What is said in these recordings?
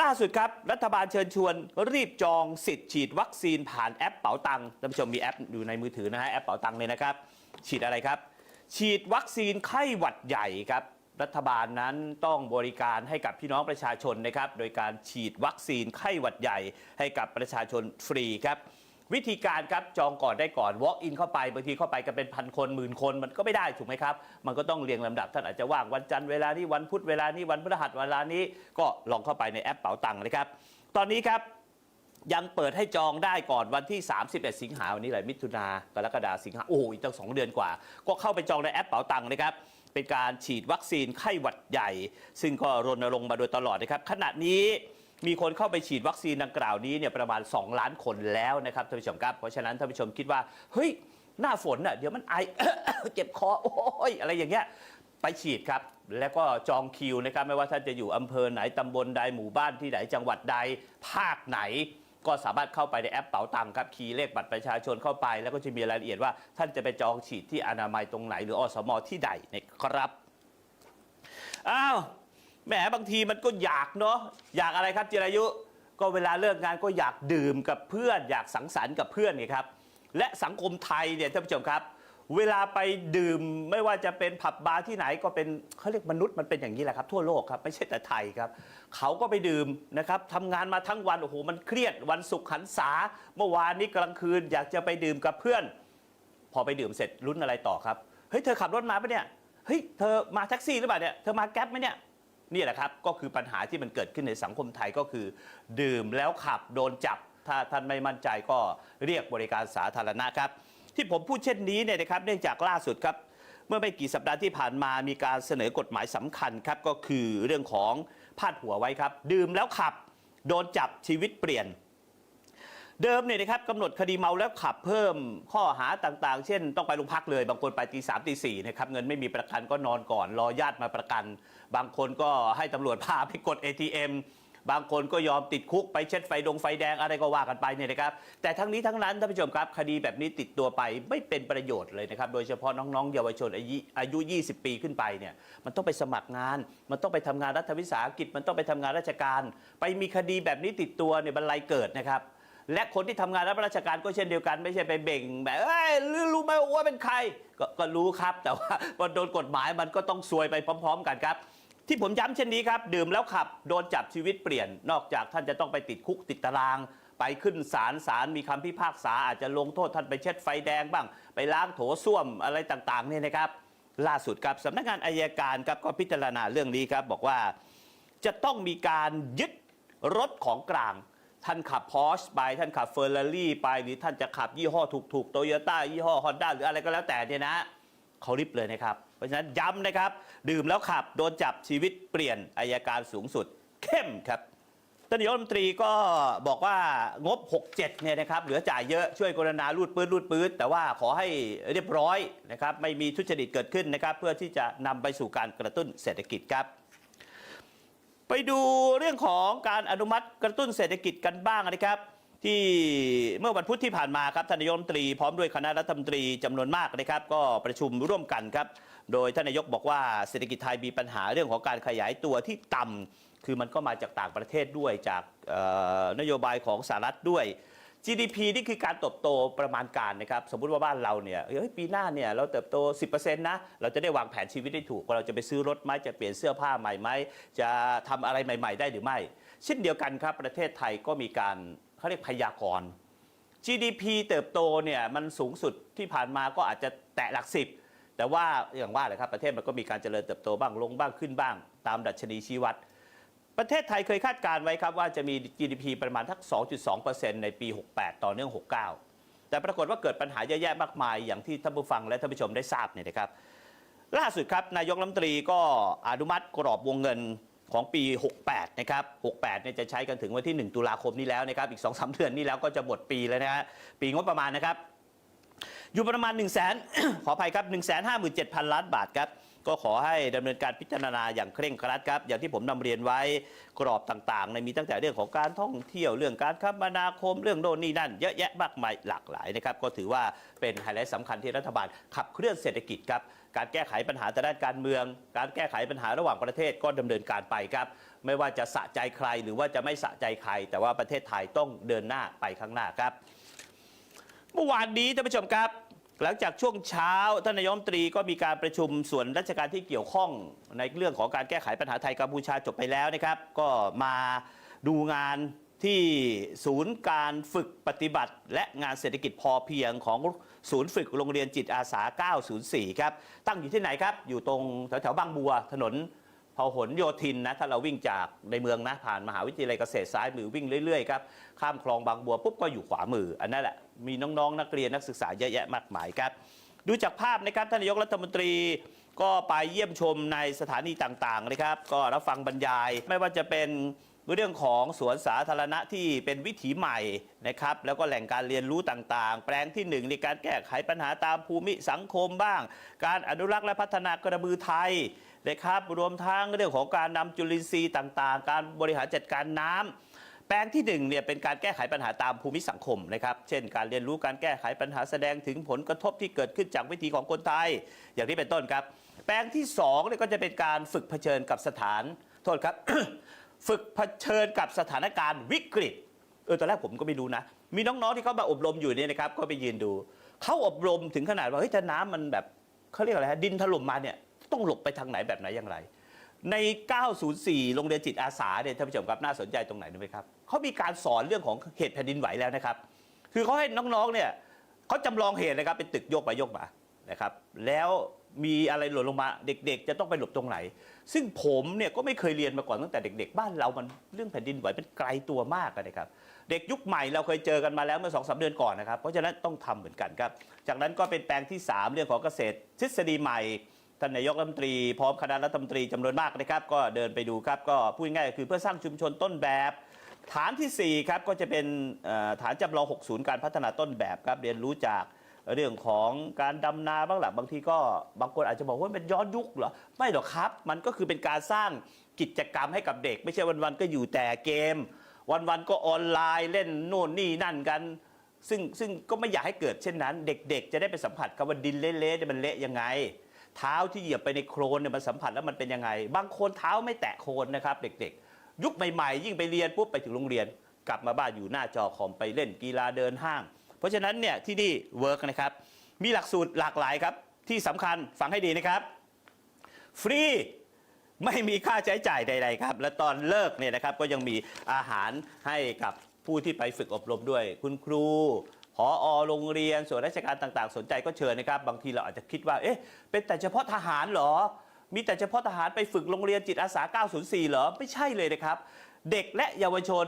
ล่าสุดครับ รัฐบาลเชิญชวนรีบจองสิทธิ์ฉีดวัคซีนผ่านแอปเป๋าตังค์ท่านผู้ชมมีแอปอยู่ในมือถือนะฮะแอปเป๋าตังค์เลยนะครับ ฉีดอะไรครับ ฉีดวัคซีนไข้หวัดใหญ่ครับ รัฐบาลนั้นต้องบริการให้กับพี่น้องประชาชนนะครับ โดยการฉีดวัคซีนไข้หวัดใหญ่ให้กับประชาชนฟรีครับ วิธีการครับจองก่อนได้ก่อน walk in เข้าไปบางทีเข้าไปกันเป็นพันคนหมื่นคนมันก็ไม่ได้ถูกไหมครับ มันก็ต้องเรียงลำดับท่านอาจจะว่างวันจันทร์เวลานี้วันพุธเวลานี้วันพฤหัสเวลานี้ก็ลองเข้าไปในแอปเป๋าตังค์นะครับ ตอนนี้ครับยังเปิดให้จองได้ก่อนวันที่ 31 สิงหาวันนี้เลยมิถุนากรกฎาสิงหาโอ้อีกตั้งสองเดือนกว่า ก็เข้าไปจองในแอปเป๋าตังค์นะครับเป็นการฉีดวัคซีนไข้หวัดใหญ่ ซึ่งก็รณรงค์มาโดยตลอดนะครับขณะนี้ มีคนเข้าไปฉีดวัคซีนดังกล่าวนี้เนี่ยประมาณ 2 ล้านคนแล้วนะครับท่านผู้ชมครับเพราะฉะนั้นท่านผู้ชมคิดว่าเฮ้ยหน้าฝนน่ะเดี๋ยวมันไอเจ็บคอโอ้ยอะไรอย่างเงี้ยไปฉีดครับ แล้วก็จองคิวนะครับไม่ว่าท่านจะอยู่อำเภอไหนตำบลใดหมู่บ้านที่ไหนจังหวัดใดภาคไหน ก็สามารถเข้าไปในแอปเป๋าตังค์ครับคีย์เลขบัตรประชาชนเข้าไป แล้วก็จะมีรายละเอียดว่า ท่านจะไปจองฉีดที่อนามัยตรงไหน หรืออสมที่ใดนะครับอ้าว แหมบางทีมันก็อยากเนาะอยากอะไรครับจิรายุ ก็เวลาเลิกงานก็อยากดื่มกับเพื่อน อยากสังสรรค์กับเพื่อนไงครับ และสังคมไทยเนี่ยท่านผู้ชมครับ เวลาไปดื่มไม่ว่าจะเป็นผับบาร์ที่ไหนก็เป็นเขาเรียกมนุษย์มันเป็นอย่างนี้แหละครับ ทั่วโลกครับไม่ใช่แต่ไทยครับ เขาก็ไปดื่มนะครับทำงานมาทั้งวันโอ้โหมันเครียดวันศุกร์หันษาเมื่อวานนี้กลางคืน อยากจะไปดื่มกับเพื่อน พอไปดื่มเสร็จลุ้นอะไรต่อครับเฮ้ยเธอขับรถมาปะเนี่ยเฮ้ยเธอมาแท็กซี่หรือเปล่าเนี่ยเธอมาแก๊ปไหมเนี่ย นี่แหละครับก็คือปัญหาที่มันเกิดขึ้นในสังคมไทยก็คือ ดื่มแล้วขับโดนจับ ถ้าท่านไม่มั่นใจก็เรียกบริการสาธารณะครับ ที่ผมพูดเช่นนี้เนี่ยนะครับเนื่องจากล่าสุดครับเมื่อไม่กี่สัปดาห์ที่ผ่านมามีการเสนอกฎหมายสำคัญครับก็คือเรื่องของพาดหัวไว้ครับ ดื่มแล้วขับ โดนจับชีวิตเปลี่ยน เดิมเนี่ยนะครับกำหนดคดีเมาแล้วขับเพิ่มข้อหาต่างๆ เช่น ต้องไปโรงพักเลย บางคนไปตีสามตีสี่นะครับเงินไม่มีประกันก็นอนก่อน รอญาติมาประกัน บางคนก็ให้ตำรวจพาไปกด ATM บางคนก็ยอมติดคุกไปเช็ดไฟดงไฟแดงอะไรก็ว่ากันไปเนี่ยนะครับ แต่ทั้งนี้ทั้งนั้นท่านผู้ชมครับ คดีแบบนี้ติดตัวไปไม่เป็นประโยชน์เลยนะครับ โดยเฉพาะน้องๆ เยาวชนอายุอายุ 20 ปีขึ้นไปเนี่ยมันต้องไปสมัครงาน มันต้องไปทำงานรัฐวิสาหกิจ มันต้องไปทำงานราชการ ไปมีคดีแบบนี้ติดตัวเนี่ยบรรลัยเกิดนะครับ และคนที่ทำงานรับราชการก็เช่นเดียวกัน ไม่ใช่ไปเบ่งแบบเอ้ยรู้ไหมว่าเป็นใครกก็รู้ครับแต่ว่าพอโดนกฎหมายมันก็ต้องซวยไปพร้อม ๆ กันครับ ที่ผมย้ำเช่นนี้ครับ ดื่มแล้วขับโดนจับชีวิตเปลี่ยน นอกจากท่านจะต้องไปติดคุกติดตาราง ไปขึ้นศาลศาลมีคำพิพากษาอาจจะลงโทษท่านไปเช็ดไฟแดงบ้าง ไปล้างโถส้วมอะไรต่างๆเนี่ยนะครับ ล่าสุดครับสำนักงานอายการครับก็พิจารณาเรื่องนี้ครับบอกว่าจะต้องมีการยึดรถของกลาง ท่านขับพอ r ชไป ท่านขับเฟอร์รารี่ไป หรือท่านจะขับยี่ห้อถูกๆโตโยต้ายี่ห้อฮอนด้าหรืออะไรก็แล้วแต่เนี่ยนะเขาริบเลยนะครับ เพราะฉะนั้นย้ำนะครับ ดื่มแล้วขับ โดนจับชีวิตเปลี่ยนอายการสูงสุด เข้มครับท่านนายกรัฐมนตรีก็บอกว่างบ 67 เนี่ยนะครับเหลือจ่ายเยอะช่วยกรณาลูดปื้ดลูดปื้ดแต่ว่าขอให้เรียบร้อยนะครับไม่มีทุจริตเกิดขึ้นนะครับ เพื่อที่จะนำไปสู่การกระตุ้นเศรษฐกิจครับ ไปดูเรื่องของการอนุมัติกระตุ้นเศรษฐกิจกันบ้างนะครับ ที่เมื่อวันพุธที่ผ่านมาครับท่านนายกรัฐมนตรีพร้อมด้วยคณะรัฐมนตรีจำนวนมากนะครับ ก็ประชุมร่วมกันครับ โดยท่านนายกบอกว่าเศรษฐกิจไทยมีปัญหาเรื่องของการขยายตัวที่ต่ำคือมันก็มาจากต่างประเทศด้วยจากนโยบายของสหรัฐด้วย GDP นี่คือการเติบโตประมาณการนะครับสมมุติว่าบ้านเราเนี่ยเฮ้ยปีหน้าเนี่ยเราเติบโต 10%นะเราจะได้วางแผนชีวิตได้ถูกว่าเราจะไปซื้อรถไหมจะเปลี่ยนเสื้อผ้าใหม่ไหมจะทำอะไรใหม่ ๆ ได้หรือไม่ เช่นเดียวกันครับประเทศไทยก็มีการเขาเรียกพยากรณ์ GDP เติบโตเนี่ยมันสูงสุดที่ผ่านมาก็อาจจะแตะหลักสิบแต่ว่าอย่างว่าเลยครับประเทศมันก็มีการเจริญเติบโตบ้างลงบ้างขึ้นบ้าง ตามดัชนีชี้วัด ประเทศไทยเคยคาดการณ์ไว้ครับว่าจะมี GDP ประมาณทัก 2.2%ในปี 68 ต่อเนื่อง 69 แต่ปรากฏว่าเกิดปัญหาเยอะแยะมากมายอย่างที่ท่านผู้ฟังและท่านผู้ชมได้ทราบเนี่ยนะครับ ล่าสุดครับนายกรัฐมนตรีก็อนุมัติกรอบวงเงินของปี 68 นะครับ 68 เนี่ยจะใช้กันถึงวันที่ 1 ตุลาคมนี้แล้วนะครับ อีก 2-3 เดือนนี้แล้วก็จะหมดปีแล้วนะฮะ ปีงบประมาณนะครับ อยู่ประมาณ 1 0 0 0 0แสนขออภัยครับ 1 5 7 0 0 0 ล้านบาทครับ ก็ขอให้ดำเนินการพิจารณาอย่างเคร่งครัดครับ อย่างที่ผมนำเรียนไว้กรอบต่างๆในมีตั้งแต่เรื่องของการท่องเที่ยวเรื่องการคมนาคมเรื่องโน่นนี่นั่น เยอะแยะมากมายหลากหลายนะครับ ก็ถือว่าเป็นไฮไลท์สำคัญที่รัฐบาลขับเคลื่อนเศรษฐกิจครับการแก้ไขปัญหาทางด้านการเมือง การแก้ไขปัญหาระหว่างประเทศก็ดำเนินการไปครับ ไม่ว่าจะสะใจใครหรือว่าจะไม่สะใจใคร แต่ว่าประเทศไทยต้องเดินหน้าไปข้างหน้าครับ เมื่อวานนี้ท่านผู้ชมครับ หลังจากช่วงเช้าท่านนายมตรีก็มีการประชุมส่วนราชการที่เกี่ยวข้องในเรื่องของการแก้ไขปัญหาไทยกัมพูชาจบไปแล้วนะครับ ก็มาดูงานที่ศูนย์การฝึกปฏิบัติ และงานเศรษฐกิจพอเพียงของศูนย์ฝึกโรงเรียนจิตอาสา 904 ครับ ตั้งอยู่ที่ไหนครับ อยู่ตรงแถวๆบางบัวถนน หลโยธินนะถ้าเราวิ่งจากในเมืองนะผ่านมหาวิทยาลัยเกษตรซ้ายมือวิ่งเรื่อยๆครับข้ามคลองบางบัวปุ๊บก็อยู่ขวามือ อันนั้นแหละมีน้องๆนักเรียนนักศึกษาเยอะแยะมากมายครับดูจากภาพนะครับท่านนายกรัฐมนตรีก็ไปเยี่ยมชมในสถานีต่างๆนะครับ ก็รับฟังบรรยายไม่ว่าจะเป็นเรื่องของสวนสาธารณะที่เป็นวิถีใหม่นะครับ แล้วก็แหล่งการเรียนรู้ต่างๆ แปลงที่หนึ่งในการแก้ไขปัญหาตามภูมิสังคมบ้าง การอนุรักษ์และพัฒนากระบือไทย นะครับรวมทั้งเรื่องของการนำจุลินทรีย์ต่างๆ การบริหารจัดการน้ำแปลงที่หนึ่งเนี่ยเป็นการแก้ไขปัญหาตามภูมิสังคมนะครับ เช่น การเรียนรู้การแก้ไขปัญหาแสดงถึงผลกระทบที่เกิดขึ้นจากวิถีของคนไทย อย่างที่เป็นต้นครับ แปลงที่สองเนี่ยก็จะเป็นการฝึกเผชิญกับสถานโทษครับ ฝึกเผชิญกับสถานการณ์วิกฤตเออตอนแรกผมก็ไม่รู้นะ มีน้องๆที่เขามาอบรมอยู่เนี่ยนะครับก็ไปยืนดูเขาอบรมถึงขนาดว่าเฮ้ยถ้าน้ำมันแบบเขาเรียกอะไรฮะดินถล่มมาเนี่ย ต้องหลบไปทางไหนแบบไหนอย่างไร ใน 904 โรงเรียนจิตอาสาเนี่ยท่านผู้ชมครับน่าสนใจตรงไหนรู้ไหมครับเขามีการสอนเรื่องของเหตุแผ่นดินไหวแล้วนะครับ คือเขาให้น้องๆเนี่ยเขาจำลองเหตุนะครับเป็นตึกโยกไปโยกมานะครับแล้วมีอะไรหล่นลงมาเด็กๆ จะต้องไปหลบตรงไหน ซึ่งผมเนี่ยก็ไม่เคยเรียนมาก่อนตั้งแต่เด็ก ๆ บ้านเรามันเรื่องแผ่นดินไหวเป็นไกลตัวมากนะครับ เด็กยุคใหม่เราเคยเจอกันมาแล้วเมื่อสองสาเดือนก่อนนะครับ เพราะฉะนั้นต้องทำเหมือนกันครับ จากนั้นก็เป็นแปลงที่ 3 เรื่องของเกษตรทฤษฎีใหม่ ท่านนายกรัฐมนตรีพร้อมคณะรัฐมนตรีจำนวนมากนะครับ ก็เดินไปดูครับ ก็พูดง่ายๆคือเพื่อสร้างชุมชนต้นแบบ ฐานทีสี่ 4 ครับ ก็จะเป็นฐานจำลอง 60 การพัฒนาต้นแบบครับเรียนรู้จากเรื่องของการดำนาบ้างหละบางทีก็บางคนอาจจะบอกว่ามันย้อนยุคเหรอ ไม่หรอกครับ มันก็คือเป็นการสร้างกิจกรรมให้กับเด็ก ไม่ใช่วันๆก็อยู่แต่เกม วันๆก็ออนไลน์เล่นโน่นนี่นั่นกันซึ่งซึ่งก็ไม่อยากให้เกิดเช่นนั้น เด็กๆ จะได้ไปสัมผัสกับว่าดินเละๆเนี่ยมันเละยังไง เท้าที่เหยียบไปในโคลนเนี่ยมันสัมผัสแล้วมันเป็นยังไง บางคนเท้าไม่แตะโคลนนะครับ เด็กๆ ยุคใหม่ๆ ยิ่งไปเรียนปุ๊บไปถึงโรงเรียน กลับมาบ้านอยู่หน้าจอคอมไปเล่นกีฬาเดินห้าง เพราะฉะนั้นเนี่ยที่นี่เวิร์กนะครับ มีหลักสูตรหลากหลายครับ ที่สำคัญฟังให้ดีนะครับ ฟรีไม่มีค่าใช้จ่ายใด ๆ ครับ และตอนเลิกเนี่ยนะครับก็ยังมีอาหารให้กับผู้ที่ไปฝึกอบรมด้วย คุณครู พออโรงเรียนส่วนราชการต่าง ๆ สนใจก็เชิญนะครับ บางทีเราอาจจะคิดว่า เอ๊ะ เป็นแต่เฉพาะทหารเหรอ มีแต่เฉพาะทหารไปฝึกโรงเรียนจิตอาสา 904 เหรอ ไม่ใช่เลยนะครับ เด็กและเยาวชน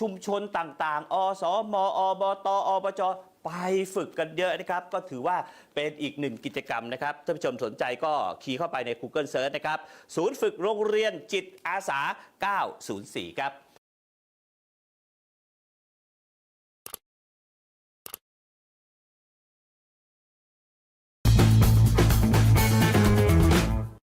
ชุมชนต่าง ๆ อสมอบตอบจไปฝึกกันเยอะนะครับ ก็ถือว่าเป็นอีกหนึ่งกิจกรรมนะครับท่านผู้ชมสนใจก็คีย์เข้าไปใน Google Search นะครับ ศูนย์ฝึกโรงเรียนจิตอาสา 904 ครับ